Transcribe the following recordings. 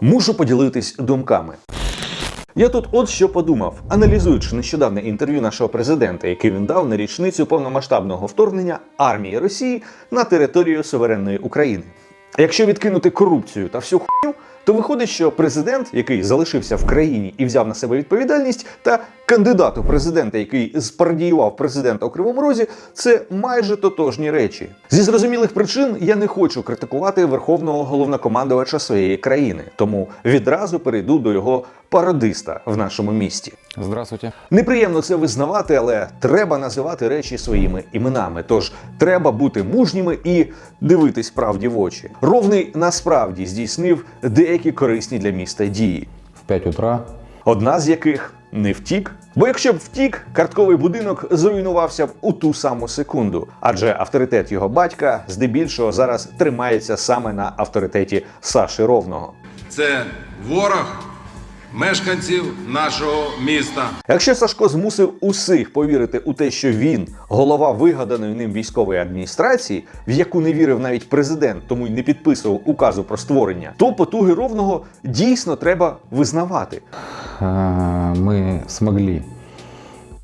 Мушу поділитись думками. Я тут от що подумав, аналізуючи нещодавне інтерв'ю нашого президента, яке він дав на річницю повномасштабного вторгнення армії Росії на територію суверенної України. Якщо відкинути корупцію та всю хуйню, то виходить, що президент, який залишився в країні і взяв на себе відповідальність, та кандидат у президента, який спардіював президента у Кривому Розі, це майже тотожні речі. Зі зрозумілих причин я не хочу критикувати верховного головнокомандувача своєї країни, тому відразу перейду до його пародиста в нашому місті. Здравствуйте. Неприємно це визнавати, але треба називати речі своїми іменами. Тож треба бути мужніми і дивитись правді в очі. Ровний насправді здійснив деякі корисні для міста дії. В 5 утра Одна з яких не втік. Бо якщо б втік, картковий будинок зруйнувався б у ту саму секунду, адже авторитет його батька здебільшого зараз тримається саме на авторитеті Саші Ровного. Це ворог мешканців нашого міста. Якщо Сашко змусив усіх повірити у те, що він голова вигаданої ним військової адміністрації, в яку не вірив навіть президент, тому й не підписував указу про створення, то потуги ровного дійсно треба визнавати. мы смогли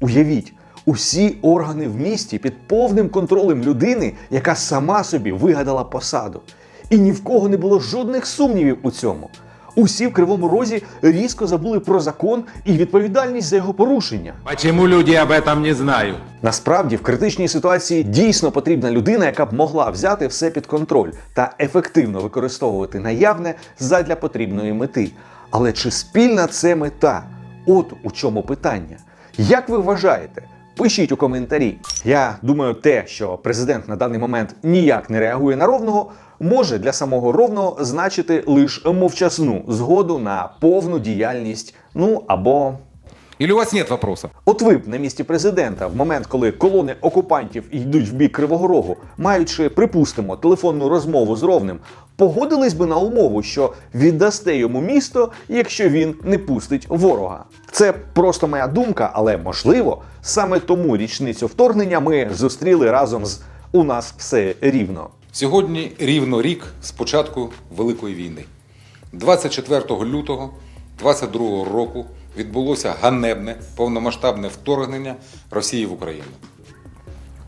Уявіть, усі органи в місті під повним контролем людини, яка сама собі вигадала посаду. І ні в кого не було жодних сумнівів у цьому. Усі в кривому розі різко забули про закон і відповідальність за його порушення. Почему люди об этом не знают? Насправді, в критичній ситуації дійсно потрібна людина, яка б могла взяти все під контроль та ефективно використовувати наявне задля потрібної мети. Але чи спільна це мета? От у чому питання. Як ви вважаєте? Пишіть у коментарі. Я думаю, те, що президент на даний момент ніяк не реагує на ровного, може для самого ровного значити лише мовчасну згоду на повну діяльність, ну або Или у вас нет вопросов? От ви б на місці президента, в момент, коли колони окупантів йдуть в бік Кривого Рогу, маючи, припустимо, телефонну розмову з Ровним, погодились би на умову, що віддасте йому місто, якщо він не пустить ворога. Це просто моя думка, але можливо, саме тому річницю вторгнення ми зустріли разом з у нас все рівно. Сьогодні рівно рік з початку Великої війни. 24 лютого 22 року відбулося ганебне повномасштабне вторгнення Росії в Україну.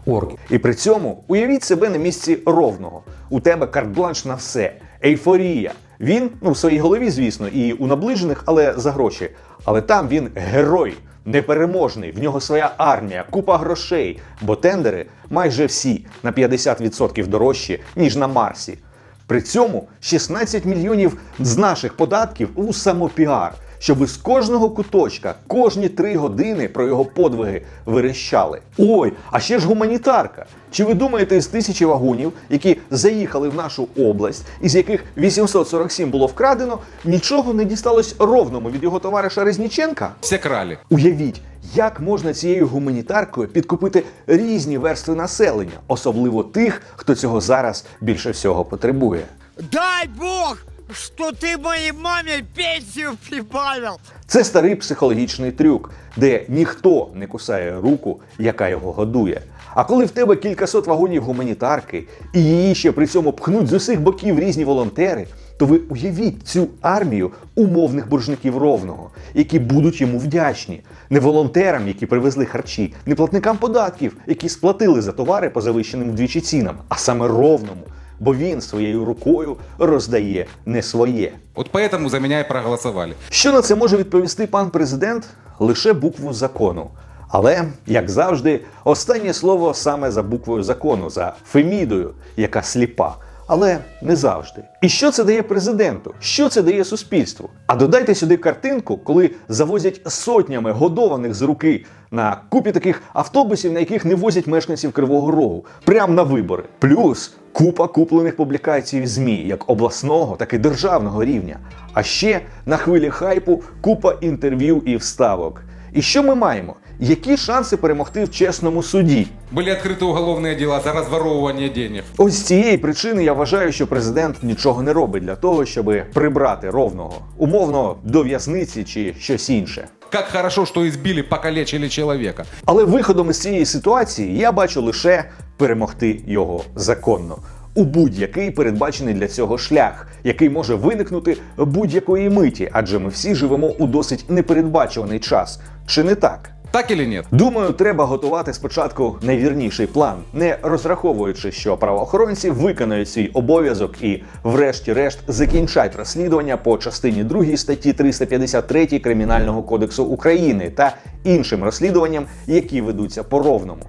Орки. І при цьому уявіть себе на місці ровного. У тебе карт-бланш на все, ейфорія. Він ну в своїй голові, звісно, і у наближених, але за гроші. Але там він герой, непереможний. В нього своя армія, купа грошей, бо тендери майже всі на 50% дорожчі, ніж на Марсі. При цьому 16 мільйонів з наших податків у самопіар, щоб з кожного куточка кожні три години про його подвиги верещали. Ой, а ще ж гуманітарка. Чи ви думаєте, з тисячі вагонів, які заїхали в нашу область, із яких 847 було вкрадено, нічого не дісталось ровному від його товариша Резніченка? Все крали. Уявіть, як можна цією гуманітаркою підкупити різні верстви населення, особливо тих, хто цього зараз більше всього потребує. Дай бог, что ты моей маме пенсию прибавил. Це старий психологічний трюк, де ніхто не кусає руку, яка його годує. А коли в тебе кількасот вагонів гуманітарки і її ще при цьому пхнуть з усіх боків різні волонтери, то ви уявіть цю армію умовних боржників ровного, які будуть йому вдячні. Не волонтерам, які привезли харчі, не платникам податків, які сплатили за товари по завищеним вдвічі цінам, а саме ровному. Бо він своєю рукою роздає не своє. Вот поэтому за меня и проголосовали. Що на це може відповісти пан президент? Лише букву закону. Але, як завжди, останнє слово саме за буквою закону, за Фемідою, яка сліпа. Але не завжди. І що це дає президенту? Що це дає суспільству? А додайте сюди картинку, коли завозять сотнями годованих з руки на купі таких автобусів, на яких не возять мешканців Кривого Рогу, прямо на вибори. Плюс купа куплених публікацій в ЗМІ, як обласного, так і державного рівня. А ще на хвилі хайпу купа інтерв'ю і вставок. І що ми маємо? Які шанси перемогти в чесному суді? Были открыты уголовные дела за разворовывание денег. Ось з цієї причини я вважаю, що президент нічого не робить для того, щоб прибрати ровного, умовно до в'язниці чи щось інше. Как хорошо, что избили, покалечили человека. Але виходом із цієї ситуації я бачу лише перемогти його законно. у будь-який передбачений для цього шлях, який може виникнути будь-якої миті, адже ми всі живемо у досить непередбачуваний час. Чи не так? Так или нет? Думаю, треба готувати спочатку найвірніший план, не розраховуючи, що правоохоронці виконають свій обов'язок і, врешті-решт, закінчать розслідування по частині 2 статті 353 Кримінального кодексу України та іншим розслідуванням, які ведуться по ровному,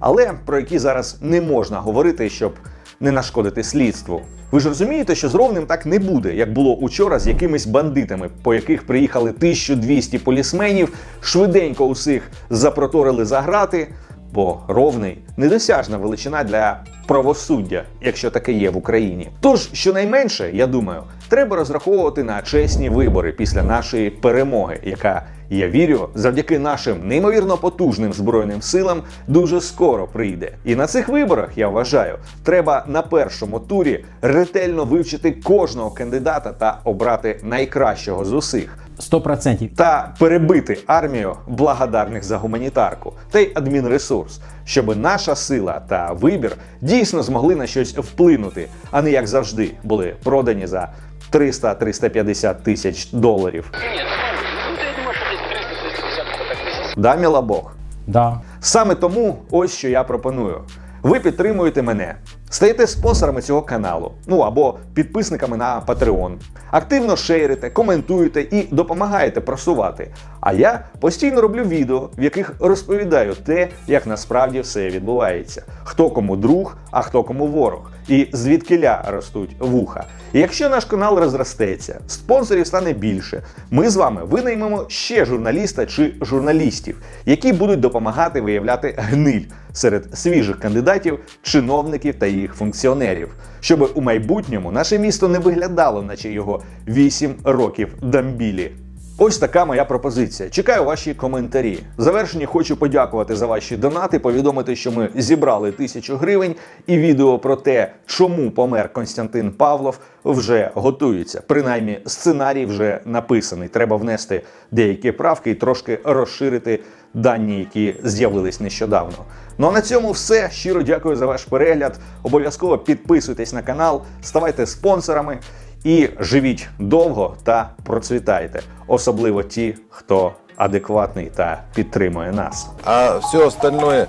але про які зараз не можна говорити, щоб не нашкодити слідству. Ви ж розумієте, що з ровним так не буде, як було учора з якимись бандитами, по яких приїхали 1200 полісменів, швиденько усіх запроторили за грати, бо ровний недосяжна величина для правосуддя, якщо таке є в Україні. Тож, щонайменше, я думаю, треба розраховувати на чесні вибори після нашої перемоги, яка, я вірю, завдяки нашим неймовірно потужним збройним силам дуже скоро прийде. І на цих виборах я вважаю, треба на першому турі ретельно вивчити кожного кандидата та обрати найкращого з усіх. Сто процентів. Та перебити армію благодарних за гуманітарку та й адмінресурс, щоб наша сила та вибір дійсно змогли на щось вплинути, а не як завжди були продані за 300-350 тисяч доларів. Нет, я думаю, что здесь 300-350 это так тысяч. Да, міла Бог. Да. Саме тому ось що я пропоную. Ви підтримуєте мене, стаєте спонсорами цього каналу, ну або підписниками на Patreon. Активно шерите, коментуєте і допомагаєте просувати. А я постійно роблю відео, в яких розповідаю те, як насправді все відбувається. Хто кому друг, а хто кому ворог, і звідкиля ростуть вуха. І якщо наш канал розростеться, спонсорів стане більше, ми з вами винаймемо ще журналіста чи журналістів, які будуть допомагати виявляти гниль серед свіжих кандидатів, чиновників та їх функціонерів, щоб у майбутньому наше місто не виглядало, наче його 8 років дамбілі. Ось така моя пропозиція. Чекаю ваші коментарі. В завершенні хочу подякувати за ваші донати, повідомити, що ми зібрали тисячу гривень, і відео про те, чому помер Константин Павлов, вже готується. Принаймні, сценарій вже написаний. Треба внести деякі правки і трошки розширити дані, які з'явились нещодавно. Ну а на цьому все. Щиро дякую за ваш перегляд. Обов'язково підписуйтесь на канал, ставайте спонсорами і живіть довго та процвітайте, особливо ті, хто адекватний та підтримує нас. А все остальное,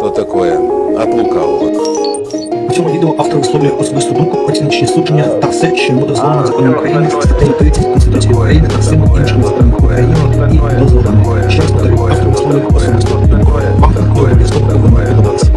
то такое, от лукавого. У цьому відео автор висловлює особисту думку, оціночні судження та все, що йому дозволено законом України, статтею 30 Конституції України та всіма іншими законами України і дозволами. Ще раз повторюю, автор висловлює особисту думку. Вам обов'язково повинно відбуватися.